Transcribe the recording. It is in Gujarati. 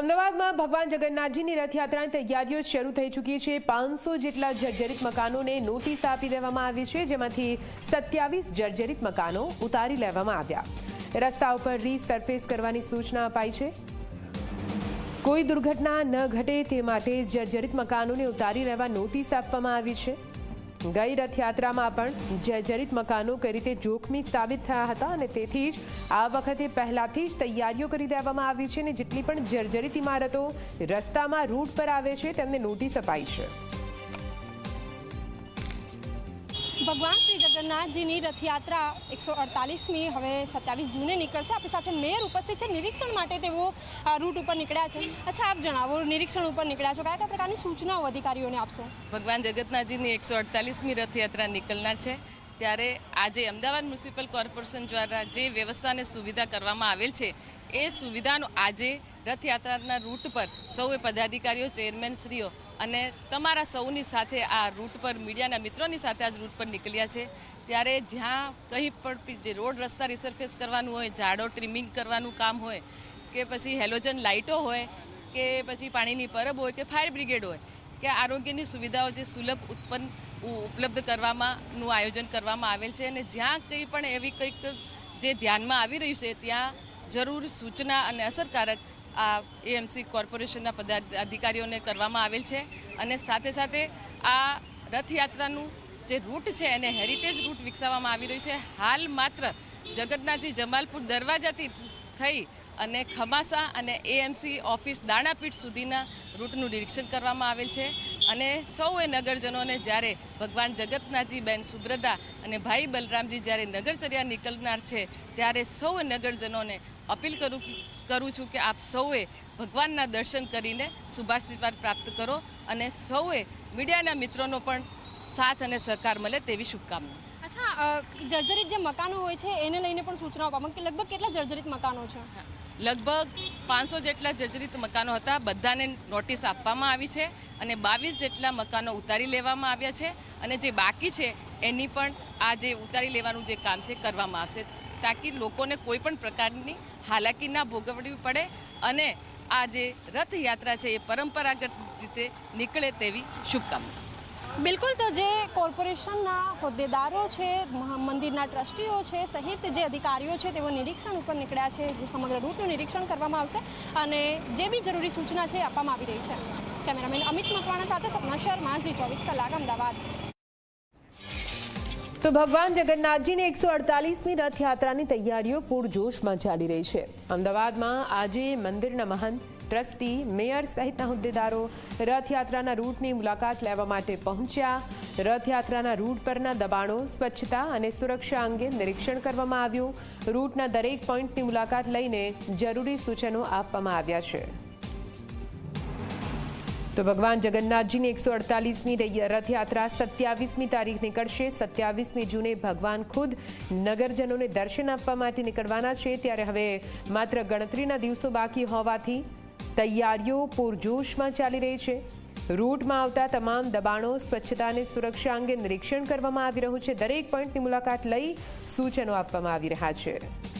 અમદાવાદમાં ભગવાન જગન્નાથજીની રથયાત્રાની તૈયારીઓ શરૂ થઈ ચૂકી છે. પાંચસો જેટલા જર્જરિત મકાનોને નોટિસ આપી દેવામાં આવી છે, જેમાંથી સત્યાવીસ જર્જરિત મકાનો ઉતારી લેવામાં આવ્યા. રસ્તા ઉપર રીસર્ફેસ કરવાની સૂચના અપાઈ છે. કોઈ દુર્ઘટના ન ઘટે તે માટે જર્જરિત મકાનોને ઉતારી લેવા નોટિસ આપવામાં આવી છે. ગઈ રથયાત્રામાં પણ જર્જરિત મકાનો કઈ રીતે જોખમી સાબિત થયા હતા અને તેથી જ આ વખતે પહેલાથી જ તૈયારીઓ કરી દેવામાં આવી છે અને જેટલી પણ જર્જરિત ઇમારતો રસ્તામાં રૂટ પર આવે છે તેમને નોટિસ અપાઈ છે. ભગવાન શ્રી જગન્નાથજીની રથયાત્રા એકસો અડતાલીસમી હવે સત્યાવીસ જૂને નીકળશે. આપણી સાથે મેયર ઉપસ્થિત છે. નિરીક્ષણ માટે તેઓ રૂટ ઉપર નીકળ્યા છે. અચ્છા, આપ જણાવો, નિરીક્ષણ ઉપર નીકળ્યા છો. કયા કયા પ્રકારની સૂચનાઓ અધિકારીઓને આપશો? ભગવાન જગન્નાથજીની એકસો અડતાલીસમી રથયાત્રા નીકળનાર છે. ત્યારે આજે અમદાવાદ મ્યુનિસિપલ કોર્પોરેશન દ્વારા જે વ્યવસ્થા અને સુવિધા કરવામાં આવેલ છે, એ સુવિધાનો આજે રથયાત્રાના રૂટ પર સૌએ પદાધિકારીઓ ચેરમેનશ્રીઓ અને તમારા સૌની સાથે આ રૂટ પર, મીડિયાના મિત્રોની સાથે આજ રૂટ પર નીકળ્યા છે. ત્યારે જ્યાં કંઈ પણ જે રોડ રસ્તા રિસરફેસ કરવાનું હોય, ઝાડો ટ્રીમિંગ કરવાનું કામ હોય, કે પછી હેલોજન લાઇટો હોય, કે પછી પાણીની પરબ હોય, કે ફાયર બ્રિગેડ હોય, કે આરોગ્યની સુવિધાઓ જે સુલભ, ઉત્પન્ન ઉપલબ્ધ કરવામાંનું આયોજન કરવામાં આવેલ છે અને જ્યાં કંઈ પણ એવી કંઈક જે ધ્યાનમાં આવી રહ્યું છે, ત્યાં જરૂર સૂચના અને અસરકારક આ એએમસી કોર્પોરેશનના પદાધિકારીઓને કરવામાં આવેલ છે અને સાથે સાથે આ રથયાત્રાનું જે રૂટ છે, એને હેરિટેજ રૂટ વિકસાવવામાં આવી રહ્યું છે. હાલ માત્ર જગન્નાથજી જમાલપુર દરવાજાથી થઈ અને ખમાસા અને એએમસી ઓફિસ દાણાપીઠ સુધીના રૂટનું નિરીક્ષણ કરવામાં આવેલ છે. અને સૌએ નગરજનોને જ્યારે ભગવાન જગતનાથજી બેન સુબ્રતા અને ભાઈ બલરામજી જ્યારે નગરચર્યા નીકળનાર છે ત્યારે સૌએ નગરજનોને અપીલ કરું કરું છું કે આપ સૌએ ભગવાનના દર્શન કરીને શુભાશીર્વાદ પ્રાપ્ત કરો અને સૌએ મીડિયાના મિત્રોનો પણ સાથ અને સહકાર મળે તેવી શુભકામના. અચ્છા જર્જરિત જે મકાનો હોય છે એને લઈને પણ સૂચનાઓ આપવામાં કે લગભગ કેટલા જર્જરિત મકાનો છે? લગભગ પાંચસો જેટલા જર્જરિત મકાનો હતા. બધાને નોટિસ આપવામાં આવી છે અને બાવીસ જેટલા મકાનો ઉતારી લેવામાં આવ્યા છે અને જે બાકી છે એની પણ આ જે ઉતારી લેવાનું જે કામ છે કરવામાં આવશે તાકી લોકોને કોઈ પણ પ્રકારની હાલાકી ના ભોગવવી પડે અને આ જે રથયાત્રા છે એ પરંપરાગત રીતે નીકળે તેવી શુભકામના. બિલકુલ, તો જે કોર્પોરેશનના હોદ્દેદારો છે મંદિરના ટ્રસ્ટીઓ છે, સહિત જે અધિકારીઓ છે, તેઓ નિરીક્ષણ ઉપર નીકળ્યા છે, સમગ્ર રૂટનું નિરીક્ષણ કરવામાં આવશે અને જે બી જરૂરી સૂચના છે આપવામાં આવી રહી છે. કેમેરામેન અમિત મકવાણા સાથે સપના શર્મા, ઝી ચોવીસ કલાક, અમદાવાદ. તો ભગવાન જગન્નાથજીની એકસો અડતાલીસમી રથયાત્રાની તૈયારીઓ પૂરજોશમાં ચાલી રહી છે. અમદાવાદમાં આજે મંદિરના મહંત ટ્રસ્ટી, મેયર સહિતના હોદ્દેદારો રથયાત્રાના રૂટની મુલાકાત લેવા માટે પહોંચ્યા. રથયાત્રાના રૂટ પરના દબાણો, સ્વચ્છતા અને સુરક્ષા અંગે નિરીક્ષણ કરવામાં આવ્યું. રૂટના દરેક પોઈન્ટની મુલાકાત લઈને જરૂરી સૂચનો આપવામાં આવ્યા છે. તો ભગવાન જગન્નાથજીની એકસો અડતાલીસમી રથયાત્રા સત્યાવીસમી તારીખ નીકળશે. સત્યાવીસમી જૂને ભગવાન ખુદ નગરજનોને દર્શન આપવા માટે નીકળવાના છે. ત્યારે હવે માત્ર ગણતરીના દિવસો બાકી હોવાથી તૈયારીઓ પૂરજોશમાં ચાલી રહી છે. રૂટમાં આવતા તમામ દબાણો, સ્વચ્છતા અને સુરક્ષા અંગે નિરીક્ષણ કરવામાં આવી રહ્યું છે. દરેક પોઈન્ટની મુલાકાત લઈ સૂચનો આપવામાં આવી રહ્યા છે.